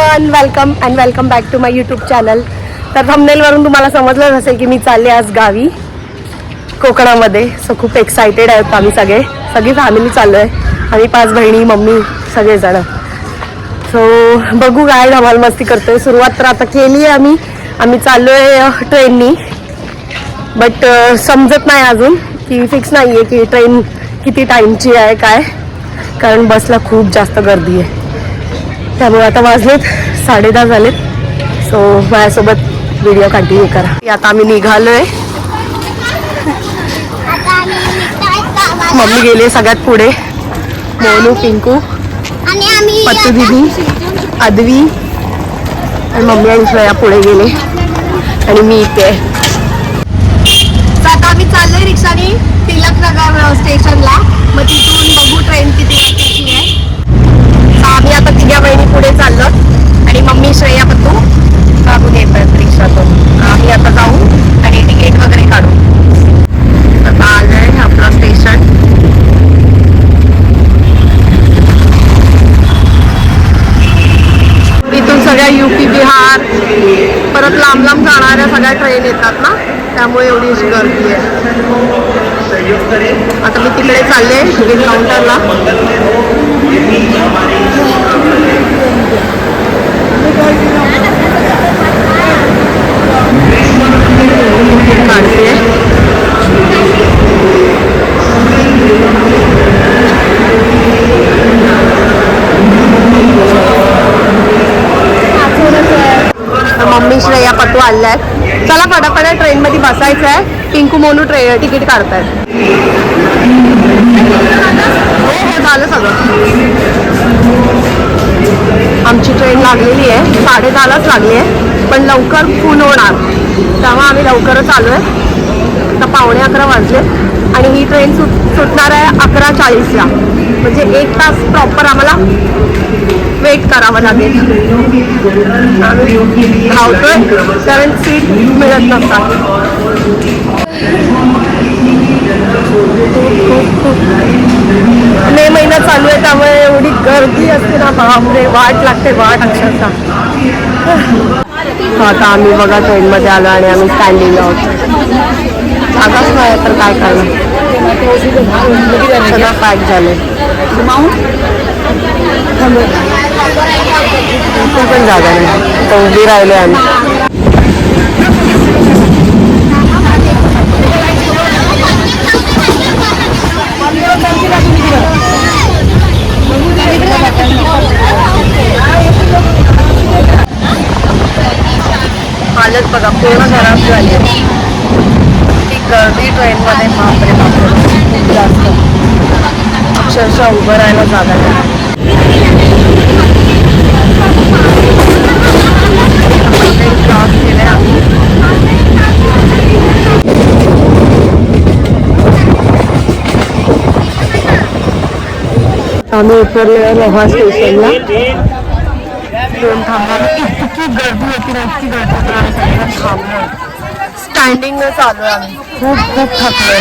Everyone welcome and welcome back to my YouTube channel तर थंबनेलवरून तुम्हाला समजलं असेल की मी चालले आज गावी कोकणामध्ये. सो खूप एक्सायटेड आहोत आम्ही सगळे. सगळी फॅमिली चाललो आहे आम्ही पाच बहिणी मम्मी सगळेजण. सो बघू काय धमाल मस्ती करतोय. सुरुवात तर आता केली आहे आम्ही आम्ही चाललो आहे ट्रेननी बट समजत नाही अजून की फिक्स नाही आहे की ट्रेन किती टाईमची आहे काय. कारण बसला खूप जास्त गर्दी आहे. त्यामुळे आता वाजलेत साडे दहा झालेत. सो माझ्यासोबत व्हिडिओ कंटिन्यू करा. आता आम्ही निघालोय. मम्मी गेली सगळ्यात पुढे. मोनू पिंकू पत्तू दिदी अद्वी आणि मम्मी आणि श्रेया पुढे गेले. आणि मी इथे आता आम्ही चाललोय रिक्षाने टिळकनगर स्टेशनला मग तिथून बघू ट्रेन किती आता तिघ्या बहिणी पुढे चाललो आणि मम्मी श्रेया पत्तू काढून येत आहेत रिक्षातून आम्ही आता जाऊ आणि तिकीट वगैरे काढू. आता आलंय आपलं स्टेशन इथून सगळ्या युपी बिहार परत लांब लांब जाणाऱ्या सगळ्या ट्रेन येतात ना? त्यामुळे एवढी अशी गर्दी आहे. आता मी तिकडे चालले काउंटरला काढते तर मम्मी श्रेया पटू आल्या आहेत चला फटाफट ट्रेनमध्ये बसायचं आहे पिंकू मोनू ट्रे तिकीट काढतायत. हो हो झालं सगळं. आमची ट्रेन लागलेली आहे. साडे दहालाच लागली आहे पण लवकर फुल होणार. तेव्हा आम्ही लवकरच आलो आहे आता पावणे अकरा वाजले. आणि ही ट्रेन सुट सुटणार आहे अकरा चाळीसला म्हणजे एक तास प्रॉपर आम्हाला वेट करावं लागेल. आम्ही धावतोय कारण सीट मिळत नसतात. मे महिना चालू आहे त्यामुळे एवढी गर्दी असते ना बापरे वाट लागते वाट अक्षरशः. आता आम्ही बघा ट्रेनमध्ये आलो आणि आम्ही स्टँडिंग आहोत. जागाच नाही तर काय करणार सगळं पॅक झाले. पण जागा नाही. तर उभी राहिले आम्ही. हालत बघा पूर्ण खराब झाली आहे. ती गर्दी ट्रेनमध्ये बापरे बापरे खूप जास्त. अक्षरशः उभं राहायला जागा नाही. क्रॉस केले आम्ही. उतरले रोहा स्टेशनला थांबणार. इतकी गर्दी होती ना आम्ही सगळेजण थांबलो स्टँडिंग चालू आहे आम्ही. खूप खूप थकलोय.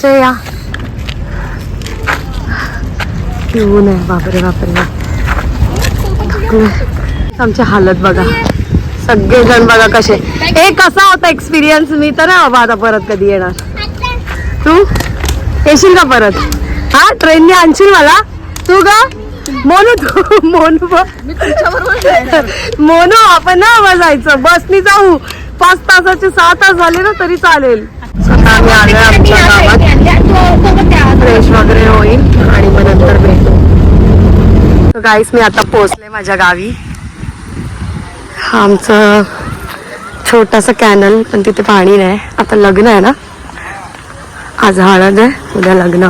श्रेया ऊन आहे बापरे बापरे बाप. आमची हालत बघा. सगळेजण बघा कसे. हे कसा होता एक्सपिरियन्स मी तर नाही बाबा आता परत कधी येणार. तू? येशील का परत? हा ट्रेनने आणशील मला? तू का मोनू तू मोनू मोनू आपण ना आवाज जायचं बसनी जाऊ. पाच तासाचे सहा तास झाले ना तरी चालेल. आता आम्ही आलोय आमच्या गावात. फ्रेश वगैरे होईल आणि मग नंतर भेटू. गाईस मी आता पोहोचले माझ्या गावी. आमचं छोटासा कॅनल पण तिथे पाणी नाही. आता लग्न आहे ना? आज हळद आहे उद्या लग्न.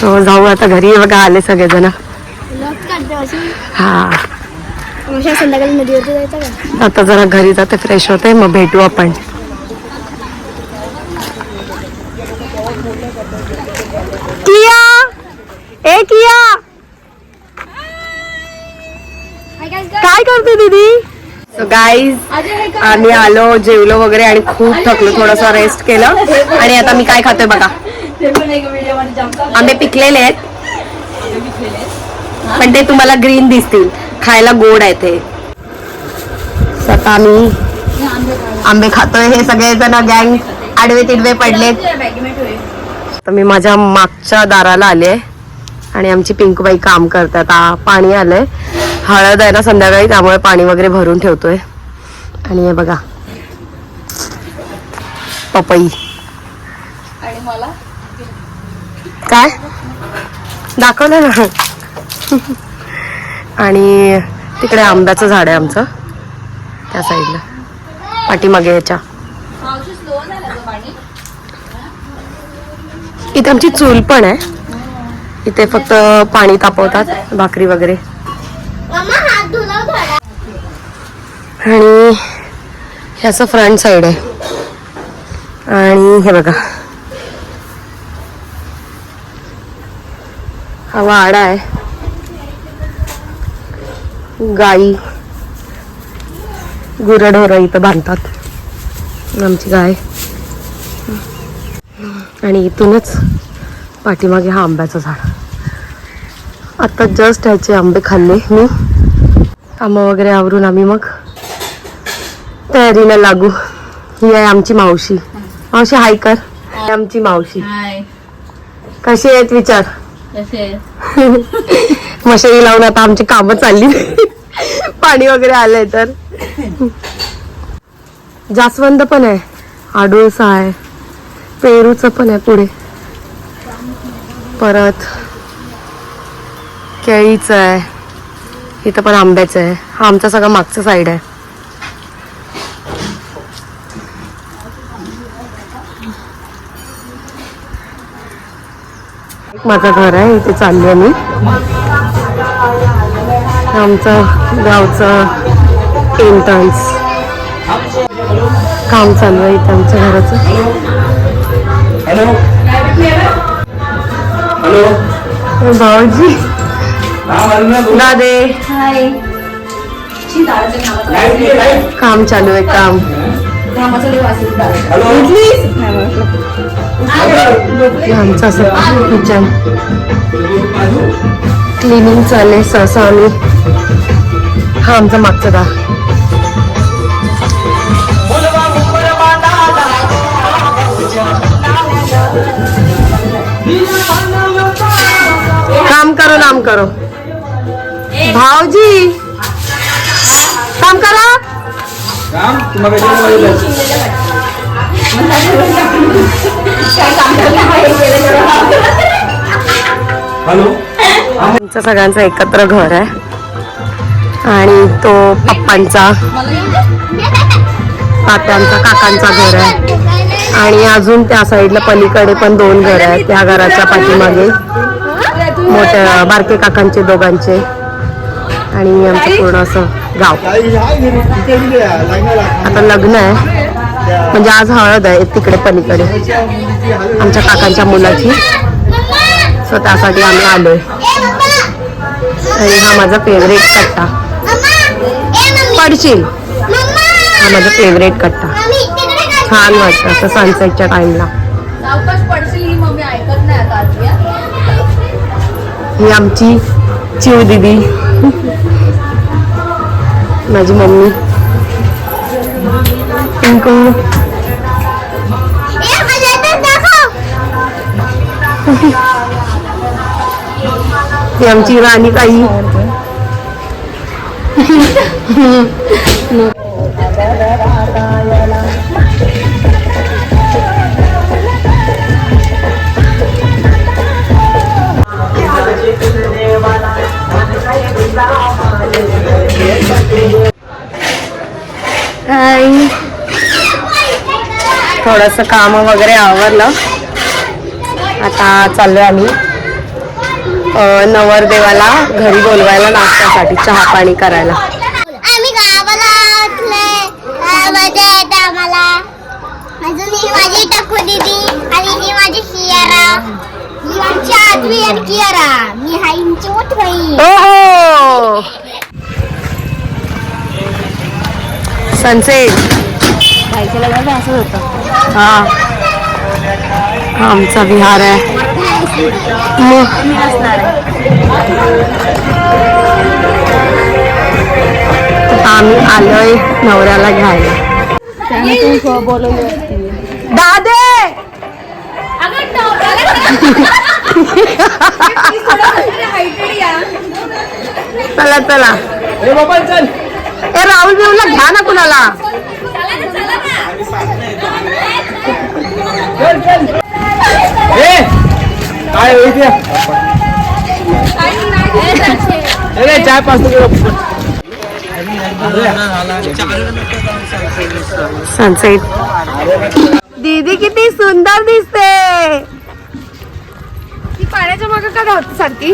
So जाऊ आता घरी. बघा आले सगळेजण. हा. संध्याकाळी नदीवरती जायचं का? आता जरा घरी जाते फ्रेश होते मग भेटू आपण. किया? ए किया? काय करते दीदी? सो गाईज आम्ही आलो जेवलो वगैरे आणि खूप थकलो थोडासा रेस्ट केलं. आणि आता मी काय खातोय बघा. आंबे पिकलेले आहेत. पण ते तुम्हाला ग्रीन दिसतील. खायला गोड आहे ते. आता आम्ही आंबे खातोय. हे सगळे जण गँग आडवे तिडवे पडलेत. तर मी माझ्या मागच्या दाराला आले आणि आमची पिंकूबाई काम करतात. पाणी आलंय. हळद आहे ना संध्याकाळी त्यामुळे पाणी वगैरे भरून ठेवतोय. आणि हे बघा. पपई. काय? दाखवलं ना. आणि तिकडे आंब्याचं झाड आहे आमचं. त्या साईडला. पाठीमागे याच्या. इथे आमची चूल पण आहे. इथे फक्त पाणी तापवतात भाकरी वगैरे. आणि हे असं फ्रंट साईड आहे. आणि हे बघा. हा वाडा आहे. गाई. गुरढोरं इथं बांधतात. आमची गाय. आणि इथूनच पाठीमागे हा आंब्याचं झाड. आता जस्ट ह्याचे आंबे खाल्ले मी. कामं वगैरे आवरून आम्ही मग तयारीला लागू. ही आहे आमची मावशी. मावशी हाय कर. आमची मावशी. कशी आहेत विचार? मशाई लावून आता आमची कामं चालली. पाणी वगैरे आलंय तर. जास्वंद पण आहे. आडूळसा आहे. पेरूचं पण आहे पुढे. परत केळीचं आहे. इथं पण आंब्याचं आहे. हा आमचा सगळा मागचा साईड आहे. माझं घर आहे इथे चालले मी. आमचं गावचं एंट्रन्स काम चालू आहे इथं आमच्या घराचं. हॅलो? भाऊजी. दादे. काम चालू आहे काम. हॅलो आमचं असं किचन क्लिनिंग चालले सहसा आम्ही. हा आमचा मागचा दा काम करो नाम करो. भाऊजी काम करा. काम? तुम्हाला आमचं सगळ्यांचं एकत्र घर आहे. आणि तो पप्पांचा तात्यांचा काकांचा घर आहे. आणि अजून त्या साईडला पलीकडे पण दोन घर आहेत त्या घराच्या पाठीमागे. मोठ्या बारके काकांचे दोघांचे. आणि आमचं पूर्ण असं गाव. आता लग्न आहे. म्हणजे आज हळद आहे तिकडे पलीकडे. आमच्या काकांच्या मुलाची. सो त्यासाठी आम्ही आलोय. आणि हा माझा फेवरेट कट्टा. पडशील. हा माझा फेवरेट कट्टा. छान वाटतं असं सनसेटच्या टाइमला. ही आमची चिव दिदी. माझी मम्मी. पिंकू ही आमची राणी ताई हाय थोडस काम वगैरे आवरलं. आता चाललोय आम्ही नवरदेवाला घरी बोलवायला नाश्त्यासाठी चहा पाणी करायला. आम्ही गावाला असले मजा येते आम्हाला. अजून ही माझी टकू दीदी आणि ही माझी कियारा. ही आमची आदवी आणि कियारा. मी हा इंची मोठी बहीण ओहो! सनसेट लग्नात होतं. हा. आमचा विहार आहे. आम्ही आलोय नवऱ्याला घ्यायला. दादे चला चला ए बाबा चल ए राहुल बिहुलला घ्या ना कुणाला. चल चल ए काय होईल चाय पाच सनसेट दीदी किती सुंदर दिसते. ती पाण्याच्या मागे का धावते सारखी?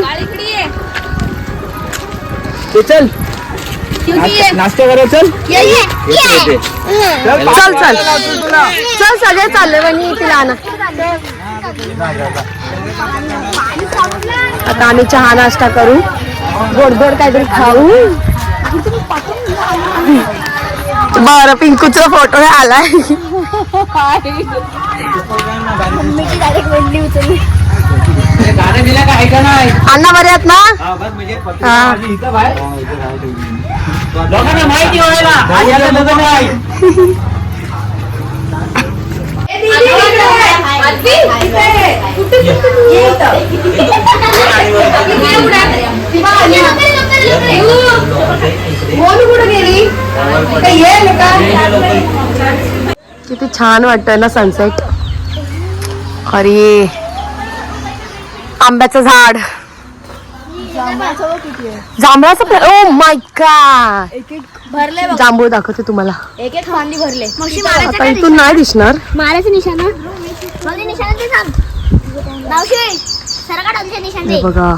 चल. नाश्ता करा चल. चल चल चल. सगळे चालले वणी तिला आणा. आता आम्ही चहा नाश्ता करू. गोड गोड काहीतरी खाऊ. बरं पिंकूचा फोटो आलाय. अण्णा बरे आहेत ना? लोकांना माहिती किती छान वाटतंय ना सनसेट अरे आंब्याचं झाड. जांभळाचं ओ माय का भरले जांभूळ दाखवते तुम्हाला. एक एक फांदी भरले. मग आता इथून नाही दिसणार. मारायचं निशाणा? निशाणा ते सांग मावशी सरकार आमचे निशाण हे दे. बघा.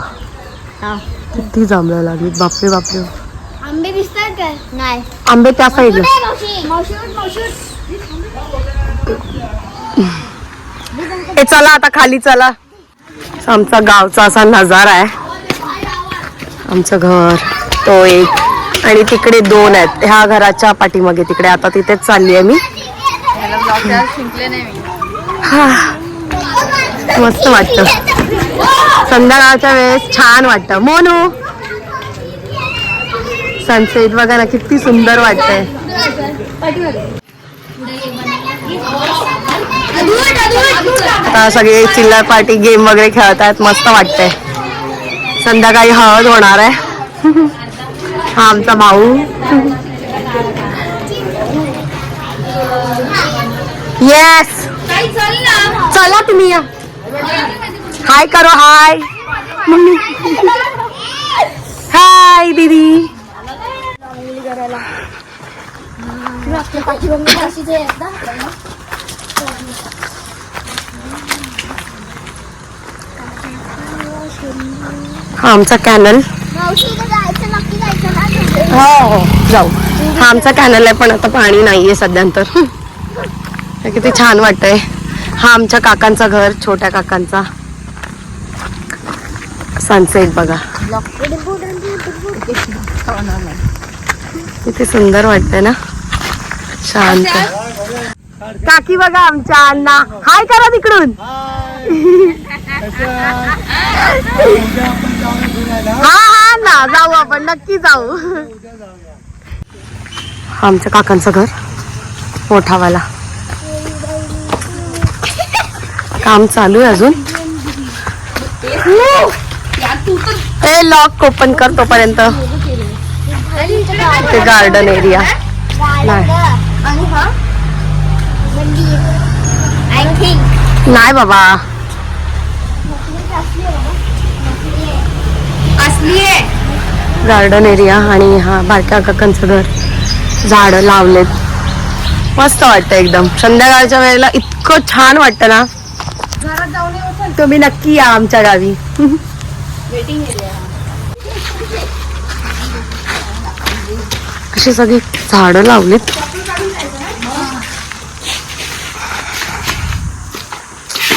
किती जांभळं लागली बापरे बापरे. आंबे दिसतात का? नाही. आंबे त्या साईडला मावशी? मावशी मावशी हे चला आता खाली चला. आमचा गावचा असा नजारा आहे. आमचं घर तो एक आणि तिकडे दोन आहेत. ह्या घराच्या पाठीमागे तिकडे. आता तिथेच चालली आहे मी. हा, मस्त वाटतं. संध्याकाळच्या वेळेस छान वाटतं. मोनू! सनसेट बघा ना किती सुंदर वाटतंय. आता सगळे चिल्लर पार्टी गेम वगैरे खेळतात मस्त वाटतंय. संध्याकाळी हळद होणार आहे. हा आमचा भाऊ. येस चला तुम्ही या. हाय करो हाय मम्मी. हाय दीदी. हा आमचा कॅनल. हो हो जाऊ. हा आमचा कॅनल आहे पण आता पाणी नाहीये सध्यांतर हे किती छान वाटतंय. हा आमच्या काकांचा घर छोट्या काकांचा. सनसेट बघा. किती सुंदर वाटतंय ना? शांत. काकी बघा आमच्या अण्णा. हाय करा तिकडून. हा हा ना जाऊ आपण नक्की जाऊ. आमच्या काकांचं घर मोठावाला. काम चालू आहे अजून. ते लॉक ओपन कर तोपर्यंत. ते गार्डन एरिया नाही बाबा असली आहे गार्डन एरिया आणि हा बारक्या काकांचं घर. झाडं लावलेत. मस्त वाटतं एकदम. संध्याकाळच्या वेळेला इतकं छान वाटतं ना. तुम्ही नक्की या आमच्या गावी. अशी सगळी झाडं लावलीत.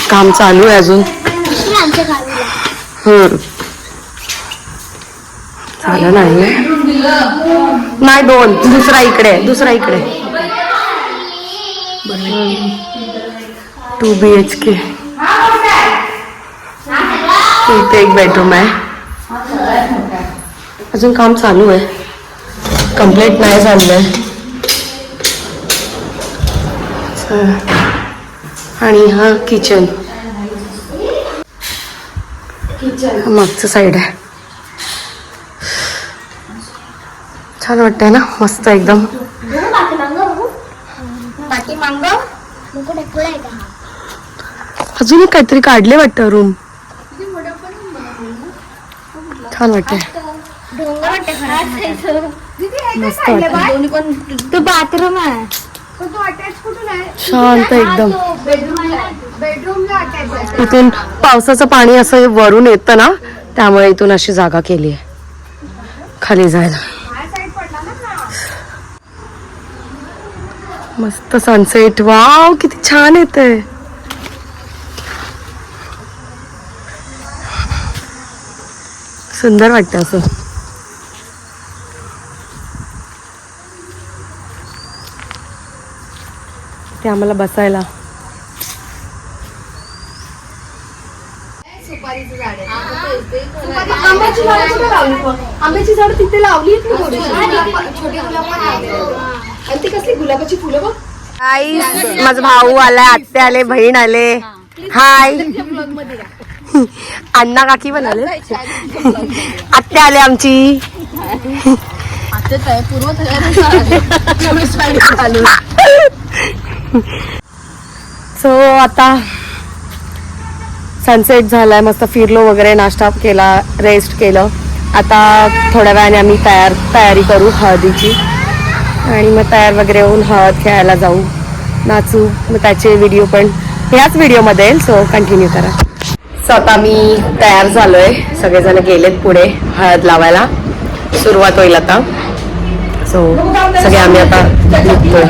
काम चालू आहे अजून. हम्म. झालं नाही नाही दोन दुसरा इकडे दुसरा इकडे. टू बी एच के इथे एक बेडरूम आहे. अजून काम चालू आहे. कंप्लीट नाही झालं आहे आणि हा किचन मागचं साईड आहे. छान वाटतंय ना? मस्त एकदम. अजून काहीतरी काढले वाटतं रूम छान वाटतंय. वाटते मस्त वाटतंय. दोन्ही पण तो बाथरूम आहे. शांत एकदम. इथून पावसाचं पाणी असं वरून येतं ना त्यामुळे इथून अशी जागा केली आहे खाली जायला. मस्त सनसेट वाव किती छान येते सुंदर वाटतं असं. ते आम्हाला बसायला. सुपारीचं झाड आहे. आंब्याची झाडं तिथे लावली. छोटे. आणि ती कसली गुलाबाची फुलं बघ. माझा भाऊ आलाय आत्ते आले बहीण आले. हाय. अण्णा काकी पण आले. आत्ते आले आमची. सो आता सनसेट झालाय मस्त फिरलो वगैरे नाश्ता केला रेस्ट केलं. आता थोड्या वेळाने आम्ही तयार तयारी करू हळदीची. आणि मग तयार वगैरे होऊन हळद खेळायला जाऊ नाचू मग त्याचे व्हिडिओ पण ह्याच व्हिडिओमध्ये येईल सो कंटिन्यू करा. सो आता मी तयार झालोय. सगळेजण गेलेत पुढे हळद लावायला. सुरुवात होईल आता. सो सगळे आम्ही आता निघतोय.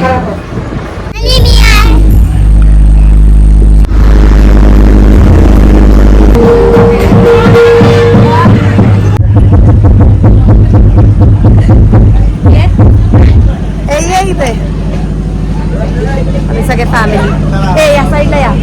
Thank you. आहे ए ये इथे आम्ही सगळे फॅमिली ए या साईडला या